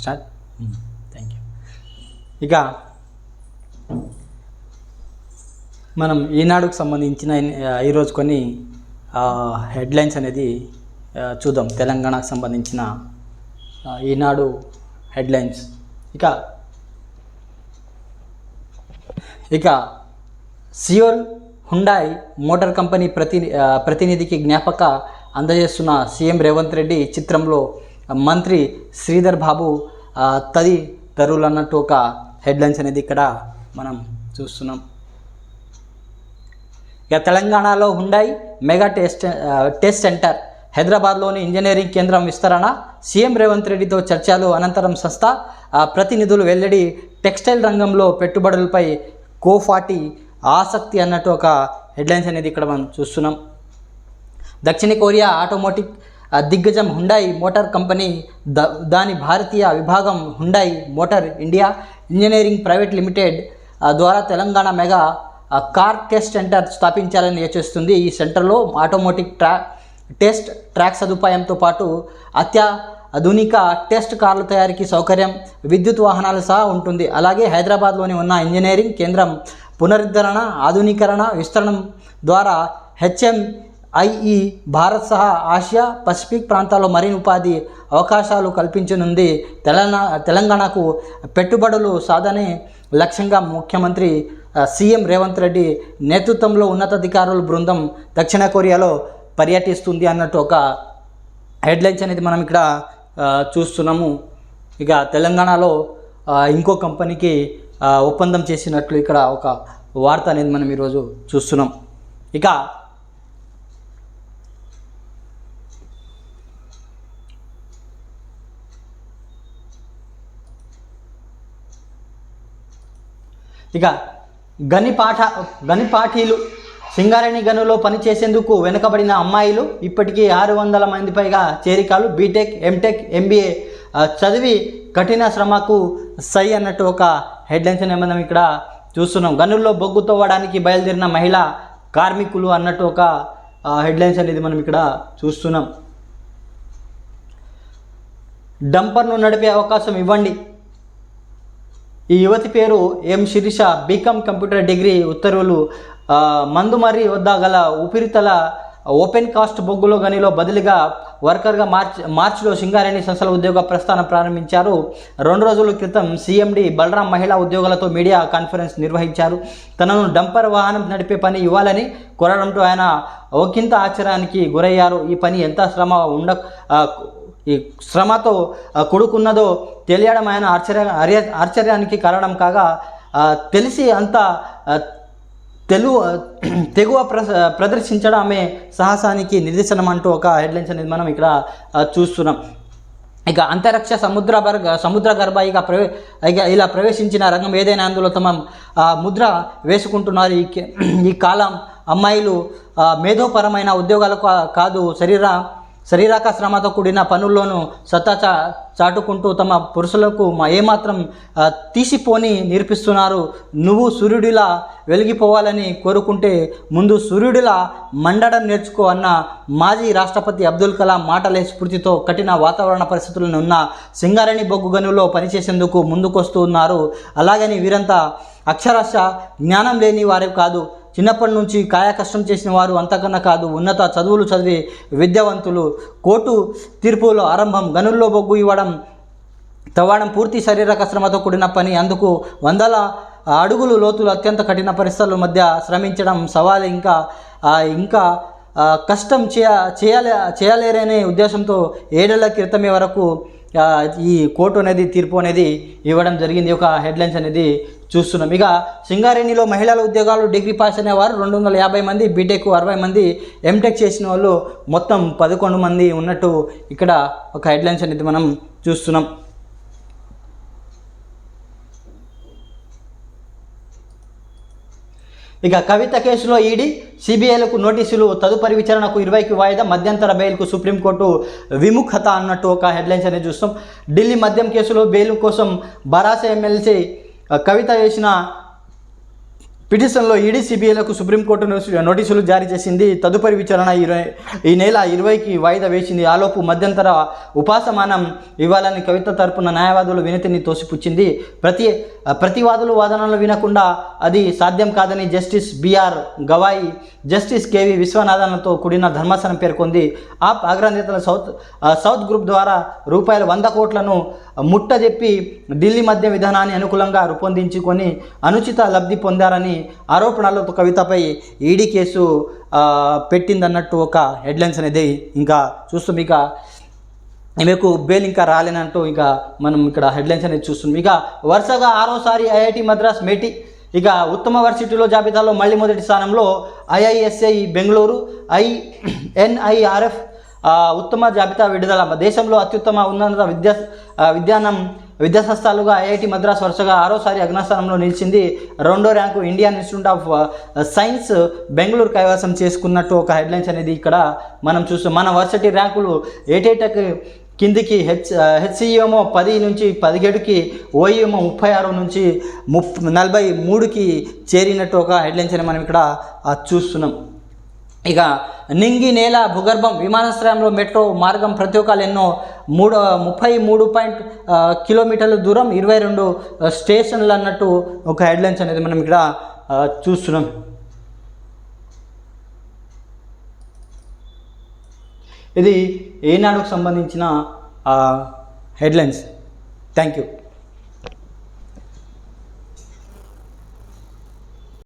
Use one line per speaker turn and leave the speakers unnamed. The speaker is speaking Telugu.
స్టార్ట్. థ్యాంక్ యూ ఇక మనం ఈనాడుకు సంబంధించిన ఈరోజు కొన్ని హెడ్లైన్స్ అనేది చూద్దాం. తెలంగాణకు సంబంధించిన ఈనాడు హెడ్లైన్స్. ఇక ఇక సియోల్ హుండాయ్ మోటార్ కంపెనీ ప్రతి ప్రతినిధికి జ్ఞాపక అందజేస్తున్న సీఎం రేవంత్ రెడ్డి చిత్రంలో మంత్రి శ్రీధర్ బాబు తది తదితరులు అన్నట్టు ఒక హెడ్లైన్స్ అనేది ఇక్కడ మనం చూస్తున్నాం. ఇక తెలంగాణలో Hyundai mega test test center హైదరాబాద్లోని ఇంజనీరింగ్ కేంద్రం విస్తరణ సీఎం రేవంత్ రెడ్డితో చర్చలు అనంతరం సంస్థ ప్రతినిధులు వెల్లడి టెక్స్టైల్ రంగంలో పెట్టుబడులపై కోఫాటి ఆసక్తి అన్నట్టు ఒక హెడ్లైన్స్ అనేది ఇక్కడ మనం చూస్తున్నాం. దక్షిణ కొరియా ఆటోమోటివ్ దిగ్గజం హుండాయి మోటార్ కంపెనీ ద దాని భారతీయ విభాగం Hyundai motor India engineering private limited ద్వారా Telangana mega car test center స్థాపించాలని యోచిస్తుంది ఈ సెంటర్లో ఆటోమేటిక్ ట్రా టెస్ట్ ట్రాక్ సదుపాయంతో పాటు అత్యా ఆధునిక టెస్ట్ కార్ల తయారీకి సౌకర్యం విద్యుత్ వాహనాలు సహా ఉంటుంది. అలాగే హైదరాబాద్లోని ఉన్న ఇంజనీరింగ్ కేంద్రం పునరుద్ధరణ ఆధునీకరణ విస్తరణం ద్వారా హెచ్ఎం ఐఈ భారత్ సహా ఆసియా పసిఫిక్ ప్రాంతాల్లో మరిన్ని ఉపాధి అవకాశాలు కల్పించనుంది. తెలంగాణ తెలంగాణకు పెట్టుబడులు సాధనే లక్ష్యంగా ముఖ్యమంత్రి సీఎం రేవంత్ రెడ్డి నేతృత్వంలో ఉన్నతాధికారుల బృందం దక్షిణ కొరియాలో పర్యటిస్తుంది అన్నట్టు ఒక హెడ్లైన్స్ అనేది మనం ఇక్కడ చూస్తున్నాము. ఇక తెలంగాణలో ఇంకో కంపెనీకి ఒప్పందం చేసినట్లు ఇక్కడ ఒక వార్త అనేది మనం ఈరోజు చూస్తున్నాం. ఇక ఇక గని పాఠ గని పాఠీలు సింగారేణి గనులో పనిచేసేందుకు వెనుకబడిన అమ్మాయిలు ఇప్పటికీ ఆరు వందల మంది పైగా చేరికలు. బీటెక్ ఎంటెక్ ఎంబీఏ చదివి కఠిన శ్రమకు సై అన్నట్టు ఒక హెడ్లైన్స్ మనం ఇక్కడ చూస్తున్నాం. గనుల్లో బొగ్గు తవ్వడానికి బయలుదేరిన మహిళ కార్మికులు అన్నట్టు ఒక హెడ్లైన్స్ అనేది మనం ఇక్కడ చూస్తున్నాం. డంపర్ను నడిపే అవకాశం ఇవ్వండి. ఈ యువతి పేరు M Sirisha BCom computer degree ఉత్తర్వులు మందుమర్రి వద్ద గల ఉపరితల ఓపెన్ కాస్ట్ బొగ్గులో గనిలో బదులుగా వర్కర్గా మార్చ్ మార్చిలో సింగారేణి సంస్థల ఉద్యోగ ప్రస్థానం ప్రారంభించారు. రెండు రోజుల క్రితం సీఎండి బలరాం మహిళా ఉద్యోగులతో మీడియా కాన్ఫరెన్స్ నిర్వహించారు. తనను డంపర్ వాహనం నడిపే పని ఇవ్వాలని కోరడంతో ఆయన ఒకంత ఆశ్చర్యానికి గురయ్యారు. ఈ పని ఎంత శ్రమ ఉండ ఈ శ్రమతో కొడుకున్నదో తెలియడం ఆయన ఆశ్చర్య ఆశ్చర్యానికి కారణం కాగా తెలిసి అంత తెలుగు తెగువ ప్ర ప్రదర్శించడం ఆమె సాహసానికి నిదర్శనం అంటూ ఒక హెడ్లైన్స్ అనేది మనం ఇక్కడ చూస్తున్నాం. ఇక అంతరిక్ష సముద్ర సముద్ర గర్భ ఇక ప్రవే ఇక ఇలా ప్రవేశించిన రంగం ఏదైనా అందులో తమ ముద్ర వేసుకుంటున్నారు. ఈ ఈ కాలం అమ్మాయిలు మేధోపరమైన ఉద్యోగాలకు కా- కాదు శరీర శరీరక శ్రమతో కూడిన పనుల్లోనూ సత్తా చా చాటుకుంటూ తమ పురుషులకు ఏమాత్రం తీసిపోని నేర్పిస్తున్నారు. నువ్వు సూర్యుడిలా వెలిగిపోవాలని కోరుకుంటే ముందు సూర్యుడిలా మండడం నేర్చుకో అన్న మాజీ రాష్ట్రపతి అబ్దుల్ కలాం మాటలే స్ఫూర్తితో కఠిన వాతావరణ పరిస్థితులను ఉన్న సింగారేణి బొగ్గు గనుల్లో పనిచేసేందుకు ముందుకొస్తూ ఉన్నారు అలాగని వీరంతా అక్షరాస్య జ్ఞానం లేని వారు కాదు. చిన్నప్పటి నుంచి కాయ కష్టం చేసిన వారు అంతకన్నా కాదు ఉన్నత చదువులు చదివి విద్యావంతులు. కోర్టు తీర్పులో ఆరంభం గనుల్లో బొగ్గు ఇవ్వడం తవ్వడం పూర్తి శరీర కశ్రమతో కూడిన పని అందుకు వందల అడుగులు లోతులు అత్యంత కఠిన పరిస్థితుల మధ్య శ్రమించడం సవాలు ఇంకా ఇంకా కష్టం చేయ చేయాలి చేయలేరనే ఉద్దేశంతో ఏడేళ్ళ క్రితమే వరకు ఈ కోర్టు అనేది తీర్పు అనేది ఇవ్వడం జరిగింది. ఒక హెడ్లైన్స్ అనేది చూస్తున్నాం. ఇక సింగారేణిలో మహిళల ఉద్యోగాలు డిగ్రీ పాస్ అనేవారు రెండు వందల యాభై మంది బీటెక్ అరవై మంది ఎంటెక్ చేసిన వాళ్ళు మొత్తం పదకొండు మంది ఉన్నట్టు ఇక్కడ ఒక హెడ్లైన్స్ అనేది మనం చూస్తున్నాం. ఇక కవిత కేసులో ఈడీ సిబిఐలకు నోటీసులు తదుపరి విచారణకు ఇరవైకి వాయిదా మధ్యంతర బెయిల్కు సుప్రీంకోర్టు విముఖత అన్నట్టు ఒక హెడ్లైన్స్ అనేది చూస్తాం ఢిల్లీ మద్యం కేసులో బెయిల్ కోసం బరాస ఎమ్మెల్సీ కవిత వేసిన పిటిషన్లో ఈడీ సిబిఐలకు సుప్రీంకోర్టు నోటీసులు జారీ చేసింది. తదుపరి విచారణ ఇరవై ఈ నెల ఇరవైకి వాయిదా వేసింది. ఆలోపు మధ్యంతర ఉపాసమానం ఇవ్వాలని కవిత తరపున న్యాయవాదులు వినతిని తోసిపుచ్చింది. ప్రతి ప్రతివాదులు వాదనలు వినకుండా అది సాధ్యం కాదని justice B R Gavai justice K V విశ్వనాథన్లతో కూడిన ధర్మాసనం పేర్కొంది. ఆప్ అగ్రనేతల సౌత్ సౌత్ గ్రూప్ ద్వారా రూపాయలు వంద కోట్లను ముట్టజెప్పి ఢిల్లీ మధ్య విధానాన్ని అనుకూలంగా రూపొందించుకొని అనుచిత లబ్ధి పొందారని ఆరోపణలతో కవితపై ఈడీ కేసు పెట్టిందన్నట్టు ఒక హెడ్లైన్స్ అనేది ఇంకా చూస్తాం ఇక ఈమెకు బెయిల్ ఇంకా రాలేనంటూ ఇక మనం ఇక్కడ హెడ్లైన్స్ అనేది చూస్తున్నాం. ఇక వరుసగా ఆరోసారి ఐఐటి మద్రాస్ మేటి ఇక ఉత్తమ వర్సిటీలో జాబితాలో మళ్ళీ మొదటి స్థానంలో ఐఐఎస్ఐ బెంగళూరు ఐ ఎన్ఐఆర్ఎఫ్ ఉత్తమ జాబితా విడుదల. దేశంలో అత్యుత్తమ ఉన్నత విద్యా విద్యానం విద్యాసంస్థలుగా ఐఐటి మద్రాస్ వరుసగా ఆరోసారి అగ్నస్థానంలో నిలిచింది. రెండో rank Indian institute of science Bengaluru కైవసం చేసుకున్నట్టు ఒక హెడ్లైన్స్ అనేది ఇక్కడ మనం చూస్తాం మన వర్సిటీ ర్యాంకులు ఏటేటకి కిందికి హెచ్ హెచ్సిఏమో పది నుంచి పదిహేడుకి ఓఈఏమో ముప్పై ఆరు నుంచి ముప్ నలభై మూడుకి చేరినట్టు ఒక హెడ్లైన్స్ అని మనం ఇక్కడ చూస్తున్నాం. ఇక నింగి నేల భూగర్భం విమానాశ్రయంలో మెట్రో మార్గం ప్రతి ఒక్కరు ఎన్నో మూడు ముప్పై మూడు పాయింట్ కిలోమీటర్ల దూరం ఇరవై రెండు స్టేషన్లు అన్నట్టు ఒక హెడ్లైన్స్ అనేది మనం ఇక్కడ చూస్తున్నాం. ఇది ఏనాడుకు సంబంధించిన హెడ్లైన్స్? Thank you.